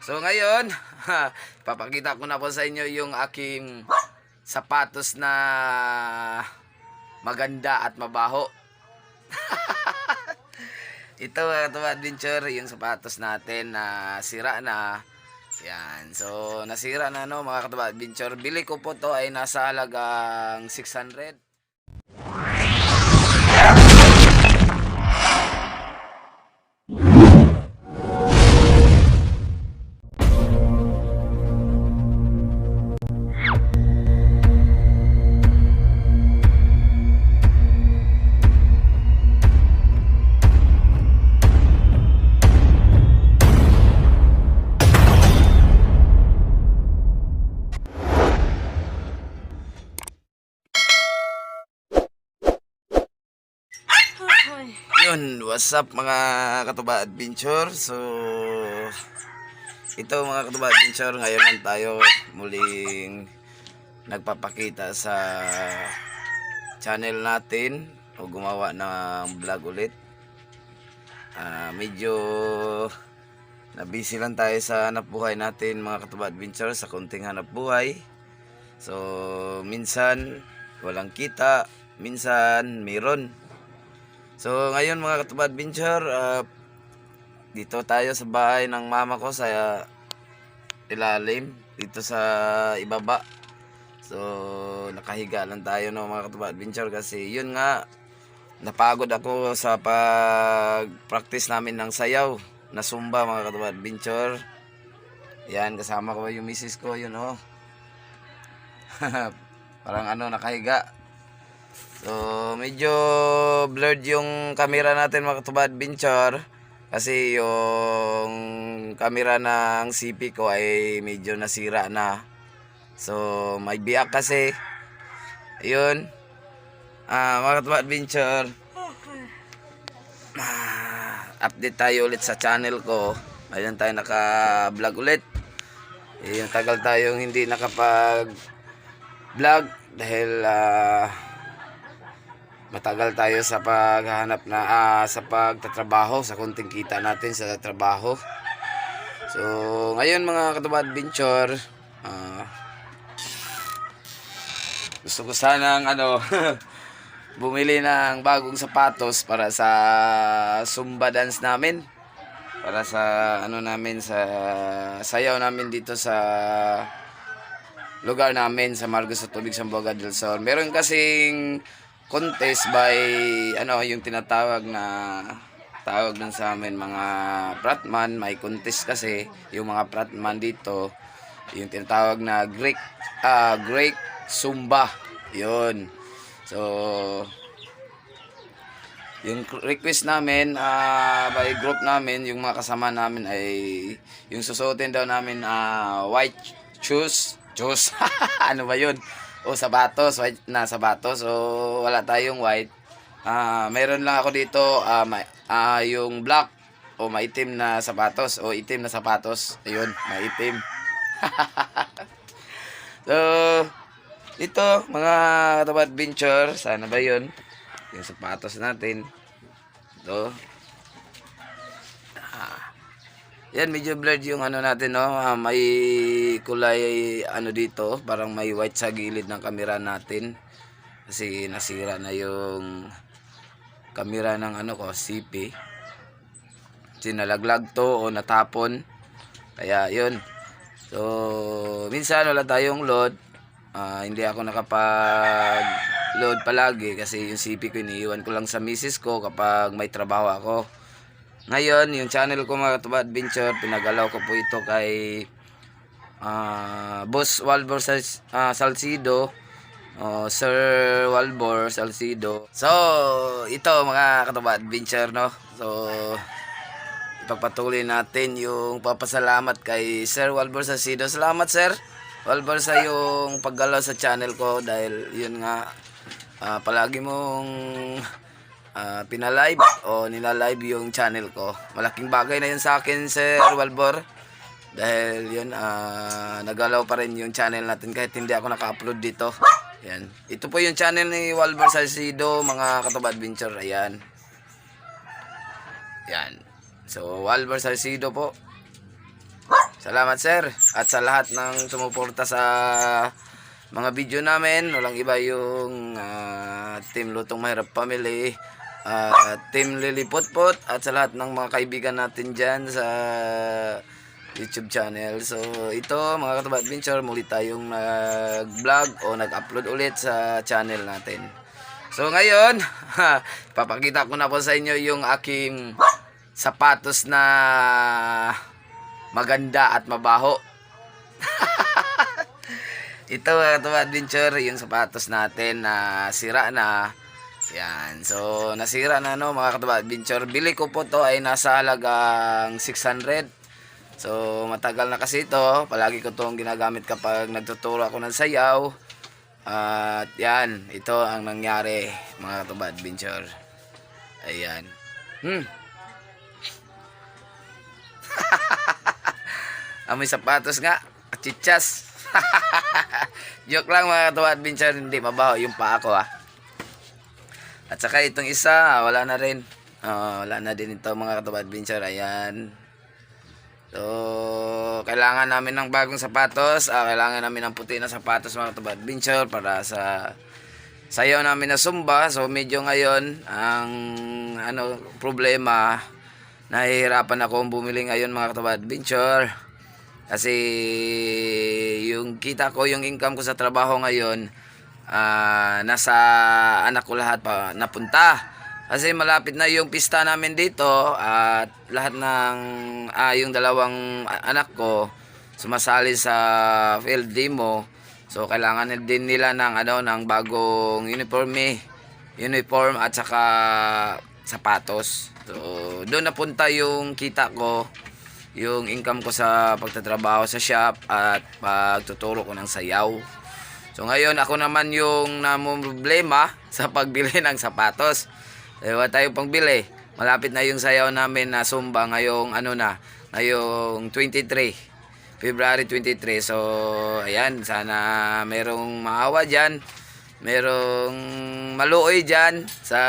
So ngayon, papakita ko na po sa inyo yung aking sapatos na maganda at mabaho. Ito mga adventure, yung sapatos natin na sira na. Yan. So, nasira na no mga katuwa adventure. Bili ko po to ay nasa halagang 600. Yun, what's up mga katuba adventure? So, ito mga katuba adventure, ngayon lang tayo muling nagpapakita sa channel natin o gumawa ng vlog ulit. Ah, medyo na busy lang tayo sa hanap buhay natin mga katuba adventure sa konting hanap buhay. So, minsan walang kita, minsan meron. So ngayon mga katubad adventure, ah, dito tayo sa bahay ng mama ko sa ilalim, dito sa ibaba. So nakahiga lang tayo no mga katubad adventure kasi yun nga napagod ako sa pag-practice namin ng sayaw na sumba mga katubad adventure. Yan kasama ko yung misis ko yun oh. Parang ano nakahiga. So, medyo blurred yung camera natin mga katubad adventure. Kasi yung camera ng CP ko ay medyo nasira na. So, may biyak kasi. Ayun. Ah, mga katubad adventure. Ah, update tayo ulit sa channel ko. Ayun tayo naka-vlog ulit. Yung tagal tayong hindi nakapag-vlog dahil ah matagal tayo sa paghahanap na ah, sa pagtatrabaho sa kunting kita natin sa trabaho so ngayon mga katubad adventure ah, gusto ko sanang ano bumili ng bagong sapatos para sa Zumba dance namin para sa ano namin sa sayaw namin dito sa lugar namin sa Margos sa Tubig Sambuanga del Sur. Meron kasing contest by ano yung tinatawag na tawag dun sa amin mga pratman. May contest kasi yung mga pratman dito yung tinatawag na Greek ah Greek Zumba. Yun. So yung request namin ah, by group namin yung mga kasama namin ay yung susuotin daw namin ah, white shoes. Shoes. Ano ba yun o sapatos, white na sapatos. So wala tayong white. Ah, meron lang ako dito ah, may, ah, yung black o maitim na sapatos o itim na sapatos. Ayun, maitim. so ito mga katawad adventure, sana ba 'yun? Yung sapatos natin. Ito. Yan, medyo blurred yung ano natin, no? Ah, may kulay, ano dito, parang may white sa gilid ng camera natin. Kasi nasira na yung camera ng ano ko, CP. Kasi to o natapon. Kaya, yun. So, minsan wala tayong load. Ah, hindi ako nakapag load palagi kasi yung CP ko iniiwan ko lang sa misis ko kapag may trabaho ako. Ngayon, yung channel ko mga katuba adventure, pinagalaw ko po ito kay ah, Boss Walbor Sal- o Sir Walbor Salcido. So, ito mga katuba adventure, no? So, ipagpatuloy natin yung papasalamat kay Sir Walbor Salcido. Salamat, Sir Walbor sa yung paggalaw sa channel ko dahil yun nga, ah, palagi mong ah, pinalive o nilalive yung channel ko. Malaking bagay na yun sa akin, Sir Walbor. Dahil yun, ah, nagalaw pa rin yung channel natin kahit hindi ako naka-upload dito. Yan. Ito po yung channel ni Walbor Salcido, mga katuba adventure. Ayan. Yan. So, Walbor Salcido po. Salamat sir. At sa lahat ng sumuporta sa mga video namin, walang iba yung ah, Team Lutong Mahirap Family, ah, Team Lilipotpot, at sa lahat ng mga kaibigan natin dyan sa YouTube channel. So ito mga Katuba Adventure, muli tayong nag-vlog o nag-upload ulit sa channel natin. So ngayon, papakita ko na po sa inyo yung aking sapatos na maganda at mabaho. Ito mga Katuba Adventure, yung sapatos natin na sira na. Yan. So, nasira na no mga Katuba Adventure. Bili ko po to ay nasa halagang 600. So, matagal na kasi ito. Palagi ko itong ginagamit kapag nagtuturo ako ng sayaw. At yan, ito ang nangyari mga Katuba Adventure. Ayan. Hmm. Amoy sapatos nga. Chichas. Joke lang mga Katuba Adventure. Hindi mabaho yung paa ko ah. At saka itong isa, wala na rin. Ah, wala na din ito mga Katuba Adventure. Ayan. So, kailangan namin ng bagong sapatos. Ah, kailangan namin ng puti na sapatos mga Katuba Adventure para sa sayaw namin na Zumba. So, medyo ngayon, ang ano, problema, nahihirapan akong bumili ngayon mga Katuba Adventure. Kasi yung kita ko, yung income ko sa trabaho ngayon, ah, nasa anak ko lahat pa napunta. Kasi malapit na yung pista namin dito at lahat ng ah, yung dalawang anak ko sumasali sa field demo. So kailangan din nila ng ano ng bagong uniforme, uniform at saka sapatos. So doon napunta yung kita ko, yung income ko sa pagtatrabaho sa shop at pagtuturo ko ng sayaw. So ngayon ako naman yung problema sa pagbili ng sapatos. Eh, wala tayong pangbili. Malapit na yung sayaw namin na Zumba ngayong ano na, ngayong 23. February 23. So, ayan, sana merong maawa dyan. Merong maluoy dyan sa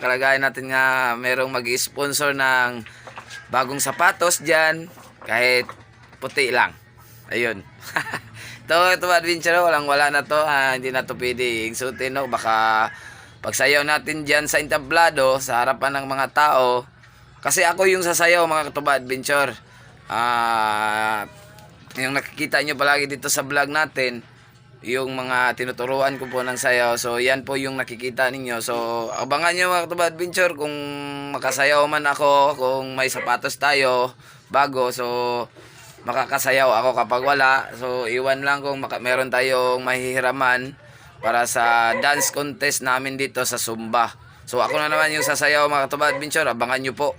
kalagayan natin nga merong mag-sponsor ng bagong sapatos dyan. Kahit puti lang. Ayun. ito, ito adventure, walang wala na to. ah, hindi na to pwedeng suotin, no? Baka pagsayaw natin dyan sa entablado, sa harapan ng mga tao. Kasi ako yung sasayaw, mga katuba adventure. Ah, yung nakikita nyo palagi dito sa vlog natin, yung mga tinuturuan ko po ng sayaw. So, yan po yung nakikita ninyo. So, abangan nyo mga katuba adventure kung makasayaw man ako, kung may sapatos tayo bago. So, makakasayaw ako kapag wala. So, iwan lang kung maka- meron tayong mahihiraman para sa dance contest namin dito sa Zumba. So, ako na naman yung sasayaw mga katuba adventure. Abangan nyo po.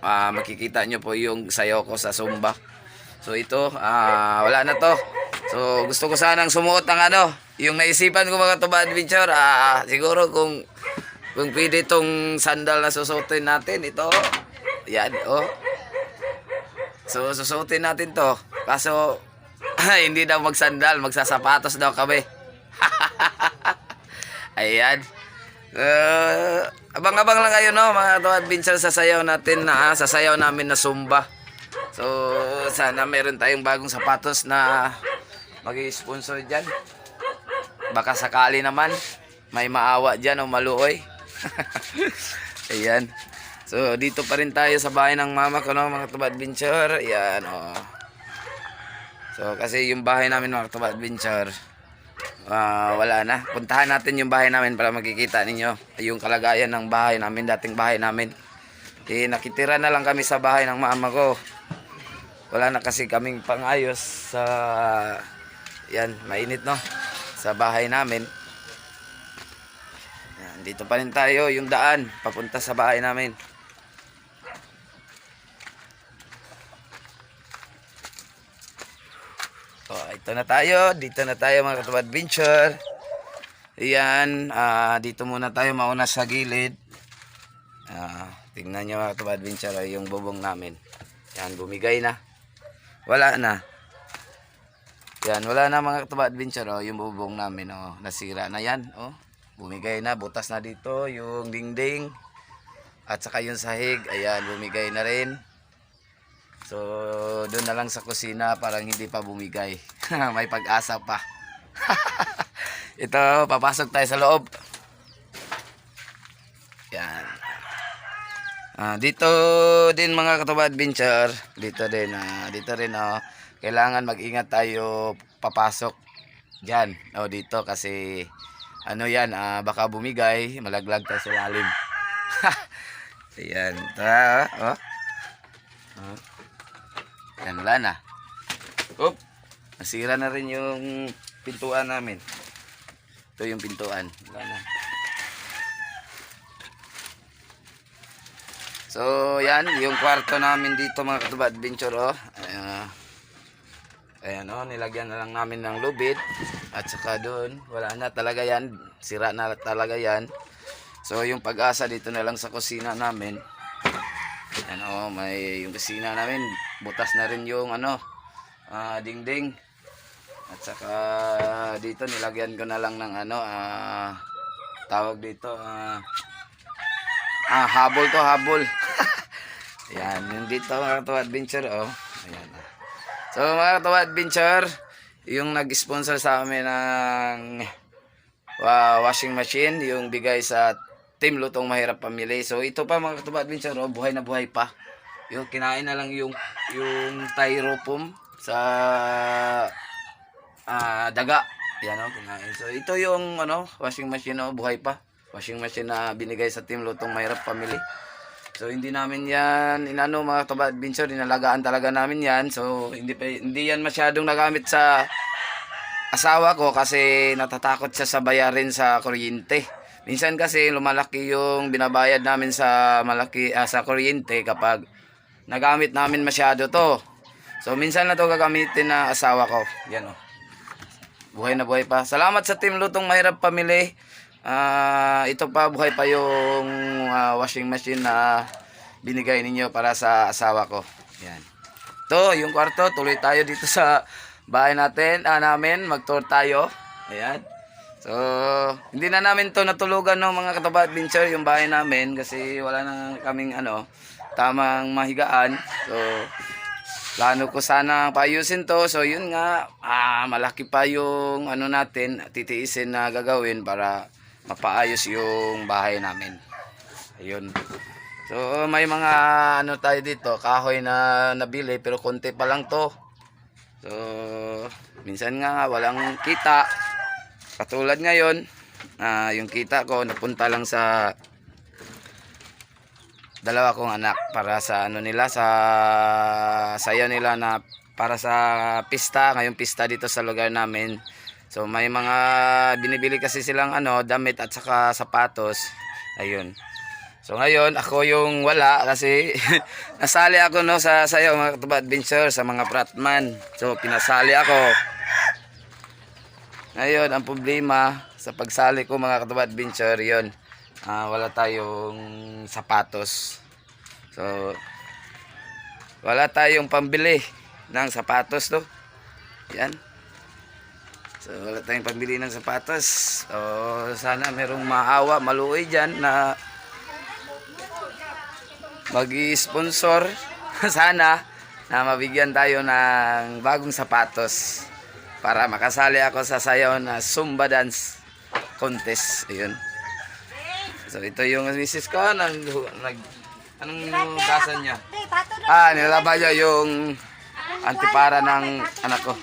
Ah, makikita nyo po yung sayaw ko sa Zumba. So, ito, ah, wala na to. So, gusto ko sanang sumuot ng ano, yung naisipan ko mga katuba adventure. Ah, siguro kung kung pwede itong sandal na susuotin natin, ito, yan, oh. So, susuotin natin to. Kaso, hindi daw magsandal, magsasapatos daw kami. Ayan. Uh, abang-abang lang kayo, no, mga to adventure sa sayaw natin na, ah, sa sayaw namin na Zumba. So, sana meron tayong bagong sapatos na mag-sponsor dyan. Baka sakali naman, may maawa dyan o maluoy. Ayan. So, dito pa rin tayo sa bahay ng mama ko, no, mga tuba adventure. Ayan, oh. So, kasi yung bahay namin, mga tuba adventure, ah, wala na. Puntahan natin yung bahay namin para makikita ninyo yung kalagayan ng bahay namin, dating bahay namin. Eh, nakitira na lang kami sa bahay ng mama ko. Wala na kasi kaming pangayos sa, yan, mainit, no, sa bahay namin. Yan, dito pa rin tayo, yung daan, papunta sa bahay namin. Oh, ito na tayo, dito na tayo mga katuwa adventure. Ayan, ah, dito muna tayo mauna sa gilid. Ah, tingnan nyo mga katuwa adventure ah, yung bubong namin. Yan, bumigay na. Wala na. Yan, wala na mga katuba adventure oh, yung bubong namin oh, nasira na yan oh. Bumigay na, butas na dito yung dingding. At saka yung sahig, ayan, bumigay na rin. So, doon na lang sa kusina parang hindi pa bumigay. May pag-asa pa. Ito, papasok tayo sa loob. Yan. Ah, dito din mga katuba adventure, dito din ah, dito rin oh, kailangan mag-ingat tayo papasok diyan. Oh, dito kasi ano 'yan, ah, baka bumigay, malaglag tayo sa lalim. Ayan, ta, oh. Oh. Yan, wala na. Oop, nasira na rin yung pintuan namin. Ito yung pintuan. Wala na. So, yan, yung kwarto namin dito mga katuba adventure, oh. Ayan, ayan, oh, nilagyan na lang namin ng lubid. At saka doon, wala na talaga yan. Sira na talaga yan. So, yung pag-asa dito na lang sa kusina namin. Ayan, oh, may yung kusina namin, butas na rin yung ano, ah, dingding. At saka dito nilagyan ko na lang ng ano, ah, tawag dito, ah, Ah, habol to, habol. Ayan, yung dito mga katawa adventure, oh. Ayan. So mga katawa adventure, yung nag-sponsor sa amin ng wa- washing machine, yung bigay sa Team Lutong Mahirap Pamili. So ito pa mga katawa adventure, oh, buhay na buhay pa. Yung kinain na lang yung yung styrofoam sa ah, daga. Yan oh, kinain. So ito yung ano, washing machine oh, buhay pa. Washing machine na binigay sa Team Lutong Mahirap Family. So hindi namin yan inano mga taba adventure, dinalagaan talaga namin yan. So hindi pa, hindi yan masyadong nagamit sa asawa ko kasi natatakot siya sa bayarin sa kuryente. Minsan kasi lumalaki yung binabayad namin sa malaki ah, sa kuryente kapag nagamit namin masyado to. So minsan na to gagamitin na asawa ko. Yan oh. Buhay na buhay pa. Salamat sa Team Lutong Mahirap Pamili. Ah, ito pa buhay pa yung ah, washing machine na binigay ninyo para sa asawa ko. Yan. To, yung kwarto, tuloy tayo dito sa bahay natin, ah, namin, mag-tour tayo. Ayan. So, hindi na namin to natulugan ng mga kataba adventure yung bahay namin kasi wala na kaming ano, tamang mahigaan. So, plano ko sana paayusin to. So, yun nga, ah, malaki pa yung ano natin, titiisin na gagawin para mapaayos yung bahay namin. Ayun. So, may mga ano tayo dito, kahoy na nabili pero konti pa lang to. So, minsan nga walang kita. Katulad ngayon, ah, yung kita ko napunta lang sa dalawa kong anak para sa ano nila sa saya nila na para sa pista, ngayong pista dito sa lugar namin. So may mga binibili kasi silang ano, damit at saka sapatos. Ayun. So ngayon ako yung wala kasi nasali ako no sa sayo mga katuba adventure sa mga pratman. So pinasali ako. Ngayon ang problema sa pagsali ko mga katuba adventure yon ah, wala tayong sapatos. So wala tayong pambili ng sapatos to. Yan. So, wala tayong pambili ng sapatos. So, sana merong maawa, maluoy dyan na mag-sponsor. sana na mabigyan tayo ng bagong sapatos para makasali ako sa sayaw na Zumba Dance Contest. Ayun. So, ito yung misis ko. Nag, nag, anong kasan niya? Ah, nilalaban niya yung antipara ng anak ko.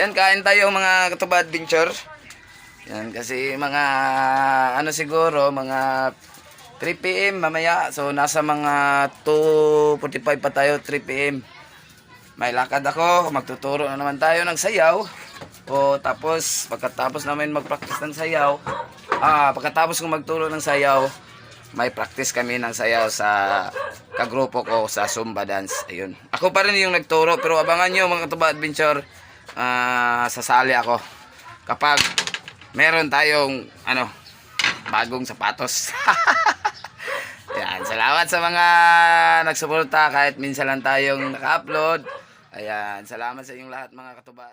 Yan, kain tayo mga katuba adventure. Yan, kasi mga ano siguro, mga 3 p.m. mamaya. So, nasa mga 2.45 pa tayo, 3 p.m. May lakad ako, magtuturo na naman tayo ng sayaw. O tapos, pagkatapos namin mag-practice ng sayaw, ah, pagkatapos kong magturo ng sayaw, may practice kami ng sayaw sa kagrupo ko sa Zumba Dance. Ayun. Ako pa rin yung nagturo, pero abangan nyo mga katuba adventure, ah, sasali ako kapag meron tayong ano bagong sapatos Ayan, salamat sa mga nagsuporta kahit minsan lang tayong naka-upload. Ayan, salamat sa inyong lahat mga katuba.